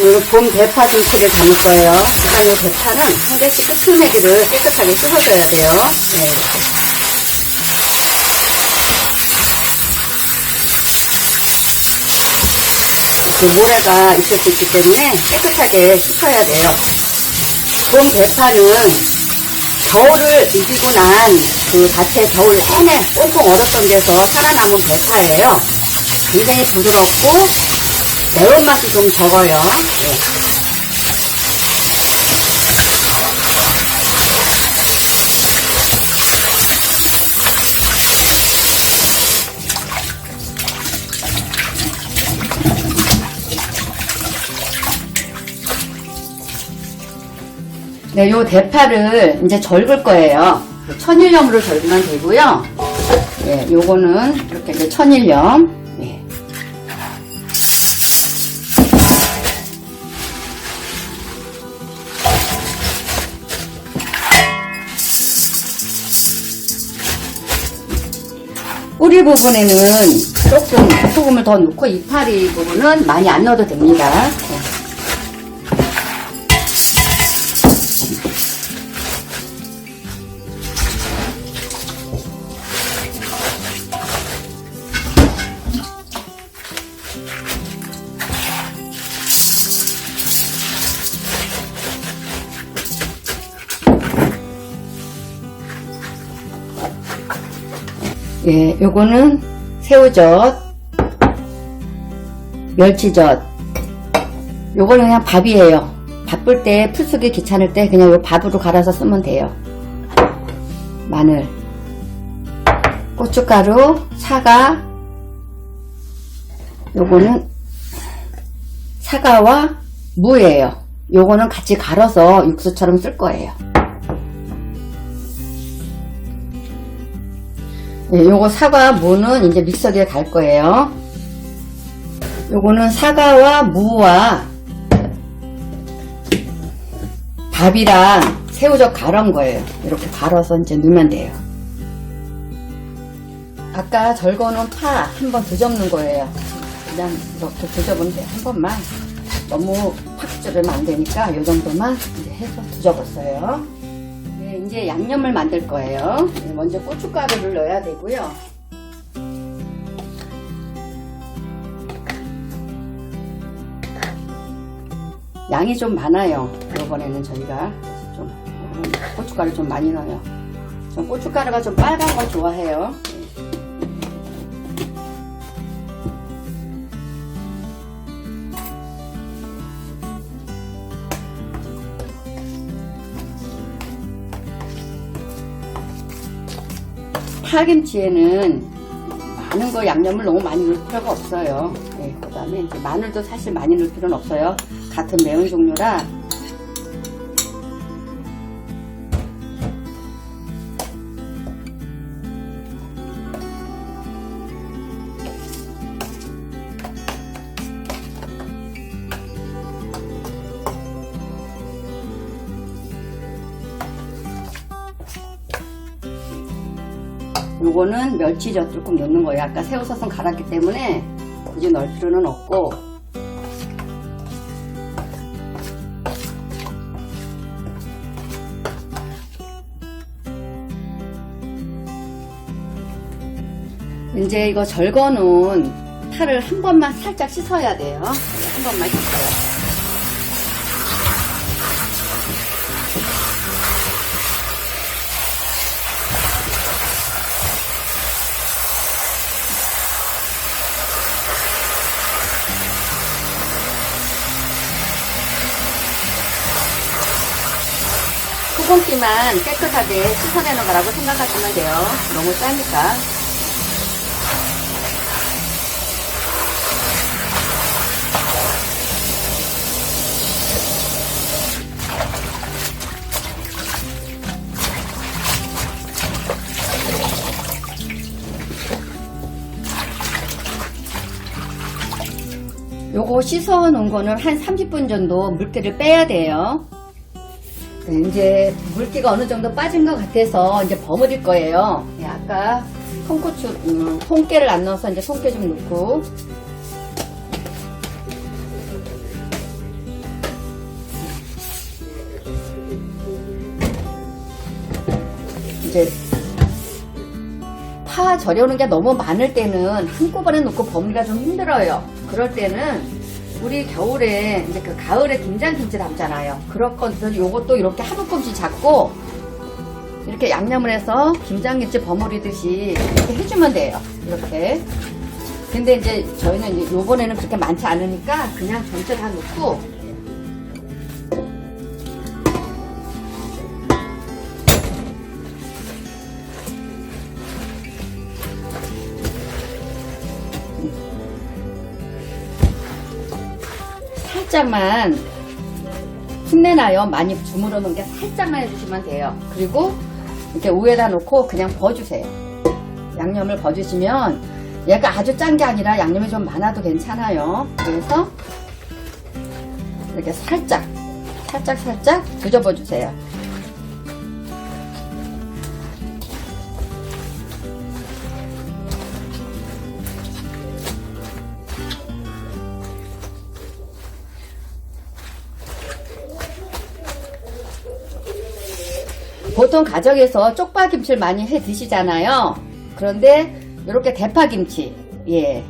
오늘 봄 대파 김치를 담을 거예요. 일단 이 대파는 한 개씩 끝순내기를 깨끗하게 씻어줘야 돼요. 네. 그 모래가 있을 수 있기 때문에 깨끗하게 씻어야 돼요. 봄 대파는 겨울을 이기고 난 그 밭에 겨울 내내 꽁꽁 얼었던 데서 살아남은 대파예요. 굉장히 부드럽고 매운맛이 좀 적어요. 네. 네, 요 대파를 이제 절글 거예요. 천일염으로 절구면 되고요. 예, 요거는 이렇게 이제 천일염. 뿌리 부분에는 조금 소금을 더 넣고 이파리 부분은 많이 안 넣어도 됩니다. 예. 예, 요거는 새우젓, 멸치젓. 요거는 그냥 밥이에요. 바쁠 때, 풀 쓰기 귀찮을 때 그냥 요 밥으로 갈아서 쓰면 돼요. 마늘, 고춧가루, 사과. 요거는 사과와 무예요. 요거는 같이 갈아서 육수처럼 쓸 거예요. 네, 요거 사과 무는 이제 믹서기에 갈 거예요. 요거는 사과와 무와 밥이랑 새우젓 갈은 거예요. 이렇게 갈아서 이제 넣으면 돼요. 아까 절거놓은 파 한 번 뒤집는 거예요. 그냥 이렇게 뒤집으면 돼요. 한 번만. 너무 팍 찌르면 안 되니까 요 정도만 이제 해서 뒤집었어요. 네, 이제 양념을 만들 거예요. 네, 먼저 고춧가루를 넣어야 되고요. 양이 좀 많아요. 이번에는 저희가 좀 고춧가루 좀 많이 넣어요. 전 고춧가루가 좀 빨간 걸 좋아해요. 파김치에는 많은 거 양념을 너무 많이 넣을 필요가 없어요. 네, 그 다음에 마늘도 사실 많이 넣을 필요는 없어요. 같은 매운 종류라. 요거는 멸치젓 조금 넣는 거예요. 아까 새우젓은 갈았기 때문에 굳이 넣을 필요는 없고 이제 이거 절거놓은 파를 한 번만 살짝 씻어야 돼요. 한 번만 씻어요. 소금기만 깨끗하게 씻어내는 거라고 생각하시면 돼요. 너무 짜니까. 요거 씻어 놓은 거는 한 30분 정도 물기를 빼야 돼요. 네, 이제 물기가 어느 정도 빠진 것 같아서 이제 버무릴 거예요. 네, 아까 통고추, 음, 통깨를 안 넣어서 이제 통깨 좀 넣고. 이제 파 절여오는 게 너무 많을 때는 한꺼번에 넣고 버무리가 좀 힘들어요. 그럴 때는 우리 겨울에 이제 그 가을에 김장김치 담잖아요. 것들 요것도 이렇게 한 움큼씩 잡고 이렇게 양념을 해서 김장김치 버무리듯이 이렇게 해주면 돼요. 이렇게. 근데 이제 저희는 이제 요번에는 그렇게 많지 않으니까 그냥 전체 다 넣고 살짝만 흉내나요. 많이 주물러 놓은 게 살짝만 해주시면 돼요. 그리고 이렇게 위에다 놓고 그냥 버주세요. 양념을 버주시면 얘가 아주 짠 게 아니라 양념이 좀 많아도 괜찮아요. 그래서 이렇게 살짝, 살짝, 살짝 뒤집어 주세요. 보통 가정에서 쪽파김치를 많이 해 드시잖아요. 그런데 이렇게 대파김치, 예,